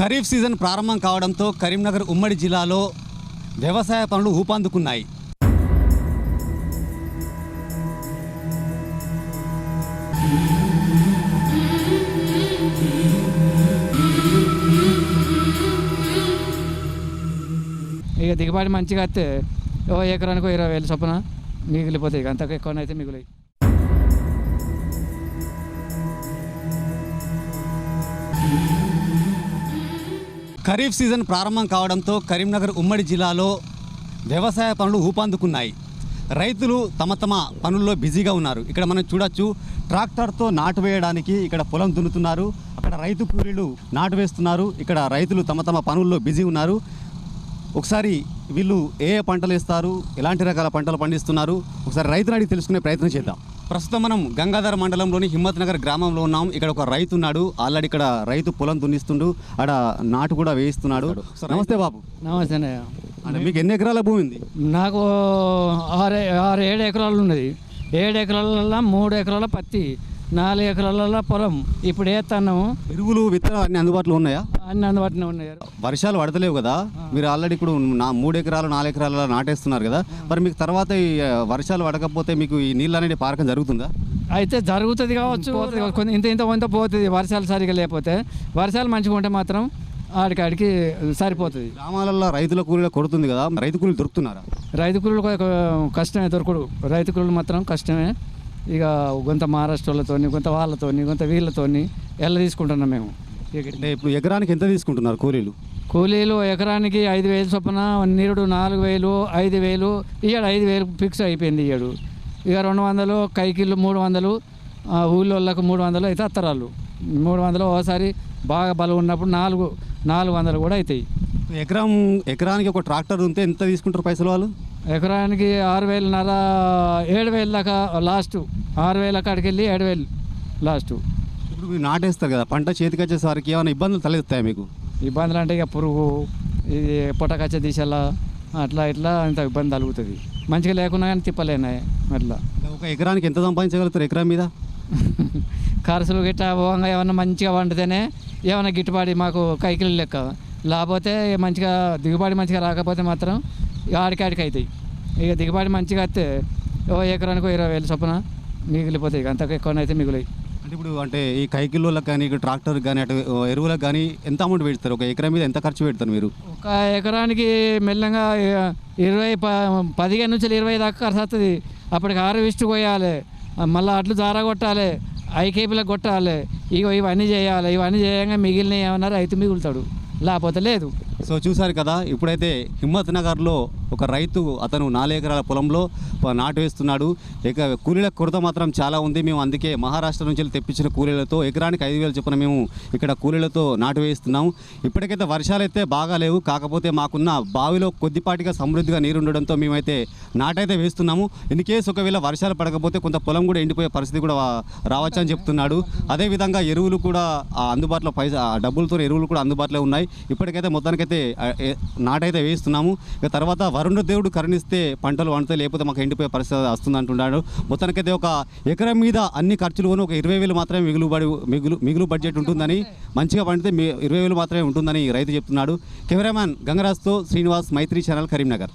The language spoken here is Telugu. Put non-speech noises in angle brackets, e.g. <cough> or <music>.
ఖరీఫ్ సీజన్ ప్రారంభం కావడంతో కరీంనగర్ ఉమ్మడి జిల్లాలో వ్యవసాయ పనులు ఊపందుకున్నాయి. ఇక దిగుబడి మంచిగా వస్తే ఓ ఎకరానికి ఇరవై వేలు చొప్పున మిగిలిపోతాయి. ఇక అంతకు ఎక్కువనైతే మిగిలియి. ఖరీఫ్ సీజన్ ప్రారంభం కావడంతో కరీంనగర్ ఉమ్మడి జిల్లాలో వ్యవసాయ పనులు ఊపందుకున్నాయి. రైతులు తమ తమ పనుల్లో బిజీగా ఉన్నారు. ఇక్కడ మనం చూడొచ్చు ట్రాక్టర్తో నాటు వేయడానికి ఇక్కడ పొలం దున్నుతున్నారు. అక్కడ రైతు కూలీలు నాటు వేస్తున్నారు. ఇక్కడ రైతులు తమ తమ పనుల్లో బిజీ ఉన్నారు. ఒకసారి వీళ్ళు ఏ ఏ పంటలు వేస్తారు ఎలాంటి రకాల పంటలు పండిస్తున్నారు ఒకసారి రైతుని అడిగి తెలుసుకునే ప్రయత్నం చేద్దాం. ప్రస్తుతం మనం గంగాధర మండలంలోని హిమ్మత్ నగర్ గ్రామంలో ఉన్నాం. ఇక్కడ ఒక రైతు ఉన్నాడు. ఆల్రెడీ ఇక్కడ రైతు పొలం దున్నిస్తుండు. ఆడ నాటు కూడా వేయిస్తున్నాడు. నమస్తే బాబు. నమస్తే అన్నయ్య. అంటే మీకు ఎన్ని ఎకరాల భూమి ఉంది? నాకు ఆరు ఆరు ఏడు ఎకరాలు ఉన్నది. ఏడు ఎకరాలలో మూడు ఎకరాల పత్తి. నాలుగు ఎకరాల పొలం. ఇప్పుడు వేస్తున్నాము ఎరువులు విత్తనాలు అన్ని అందుబాటులో ఉన్నాయా? అన్ని అందుబాటులో ఉన్నాయి వర్షాలు పడతలేవు కదా? మీరు ఆల్రెడీ ఇప్పుడు నా మూడు ఎకరాలు నాలుగు ఎకరాల నాటేస్తున్నారు కదా? మరి మీకు తర్వాత ఈ వర్షాలు పడకపోతే మీకు ఈ నీళ్ళు అనేది పారకం జరుగుతుందా? అయితే జరుగుతుంది కావచ్చు. ఇంత ఇంత కొంత పోతుంది. వర్షాలు సరిగా లేకపోతే వర్షాలు మంచిగా ఉంటే మాత్రం ఆడికాడికి సరిపోతుంది. గ్రామాలలో రైతుల కూలీల కొడుతుంది కదా? రైతు కూలీలు దొరుకుతున్నారా? రైతు కూలీలు కష్టమే దొరకడు. రైతు కూలీలు మాత్రం కష్టమే. ఇక కొంత మహారాష్ట్రలతోని కొంత వాళ్ళతోని కొంత వీళ్ళతోని ఎలా తీసుకుంటున్నాం మేము? అంటే ఇప్పుడు ఎకరానికి ఎంత తీసుకుంటున్నారు కూలీలు? కూలీలు ఎకరానికి ఐదు వేలు చొప్పున నీరుడు నాలుగు వేలు ఐదు వేలు ఇయ్యాడు ఐదు వేలు ఫిక్స్ అయిపోయింది ఇయ్యాడు. ఇక రెండు వందలు కైకిళ్ళు మూడు వందలు ఆ, ఊళ్ళో వాళ్ళకు మూడు వందలు అయితే అత్తరాళ్ళు. మూడు వందలు ఒకసారి బాగా బలం ఉన్నప్పుడు నాలుగు నాలుగు వందలు కూడా అవుతాయి ఎకరం ఎకరానికి ఒక ట్రాక్టర్ ఉంటే ఎంత తీసుకుంటారు పైసలు వాళ్ళు? ఎకరానికి ఆరు వేలున్నర ఏడు వేలు దాకా లాస్ట్ ఆరు వేల కాడికి వెళ్ళి ఏడు వేలు లాస్ట్. ఇప్పుడు మీరు నాటేస్తారు కదా పంట చేతికి వచ్చేసరికి ఏమైనా ఇబ్బందులు తలెత్తాయి మీకు? ఇబ్బందులు అంటే ఇక పురుగు ఇది పొట్టకచ్చ దిశలా అట్లా ఇట్లా ఇంత ఇబ్బంది కలుగుతుంది మంచిగా లేకున్నా కానీ తిప్పలేనాయి అట్లా ఒక ఎకరానికి ఎంత సంపాదించగలుగుతారు ఎకరం మీద? <laughs> ఖర్చులు గిట్ట పోగా ఏమన్నా మంచిగా వండితేనే ఏమన్నా గిట్టుబాటు మాకు కైకిలు లెక్క. లేకపోతే మంచిగా దిగుబడి మంచిగా రాకపోతే మాత్రం ఇక ఆడికాడికి అవుతాయి. ఇక దిగుబడి మంచిగా వస్తే ఓ ఎకరానికి ఇరవై వేలు చొప్పున మిగిలిపోతాయి. ఇక అంతకు ఎక్కువనైతే మిగిలియి. అంటే ఇప్పుడు అంటే ఈ కైకిల్లోలకు కానీ ఇక ట్రాక్టర్ కానీ అటు ఎరువులకు కానీ ఎంత అమౌంట్ పెడతారు? ఒక ఎకరం మీద ఎంత ఖర్చు పెడతారు మీరు? ఒక ఎకరానికి మెల్లగా ఇరవై ప పదిహేను నుంచి ఇరవై దాకా ఖర్చు వస్తుంది అప్పటికి హార్వెస్ట్ కొయ్యాలి మళ్ళీ అట్లు జార కొట్టాలి. ఐకేపీలకు కొట్టాలి. ఇగో ఇవన్నీ చేయాలి. ఇవన్నీ చేయంగా మిగిలిన ఏమన్నా రైతు మిగులుతాడు. లేకపోతే లేదు. సో చూసారు కదా ఇప్పుడైతే హిమ్మత్ నగర్లో ఒక రైతు అతను నాలుగు ఎకరాల పొలంలో నాటు వేస్తున్నాడు. ఇక కూలీల కొరత మాత్రం చాలా ఉంది. మేము అందుకే మహారాష్ట్ర నుంచి తెప్పించిన కూలీలతో ఎకరానికి ఐదు వేలు చొప్పున మేము ఇక్కడ కూలీలతో నాటు వేస్తున్నాం ఇప్పటికైతే వర్షాలు అయితే బాగా లేవు. కాకపోతే మాకున్న బావిలో కొద్దిపాటిగా సమృద్ధిగా నీరు ఉండడంతో మేమైతే నాటైతే వేస్తున్నాము. ఇన్ కేసు ఒకవేళ వర్షాలు పడకపోతే కొంత పొలం కూడా ఎండిపోయే పరిస్థితి కూడా రావచ్చని చెప్తున్నాడు. అదేవిధంగా ఎరువులు కూడా అందుబాటులో పైసా డబ్బులతో ఎరువులు కూడా అందుబాటులో ఉన్నాయి. ఇప్పటికైతే మొత్తానికైతే అయితే నాటైతే వేయిస్తున్నాము. ఇక తర్వాత వరుణ దేవుడు కరుణిస్తే పంటలు వండితే లేకపోతే మాకు ఎండిపోయే పరిస్థితి వస్తుంది అంటున్నాడు మొత్తానికైతే ఒక ఎకరం మీద అన్ని ఖర్చులు ఒక ఇరవై వేలు మాత్రమే మిగులుబడి మిగులు మిగులు బడ్జెట్ ఉంటుందని మంచిగా పండితే ఇరవై వేలు మాత్రమే ఉంటుందని రైతు చెప్తున్నాడు. కెమెరామ్యాన్ గంగరాజ్తో శ్రీనివాస్ మైత్రి ఛానల్ కరీంనగర్.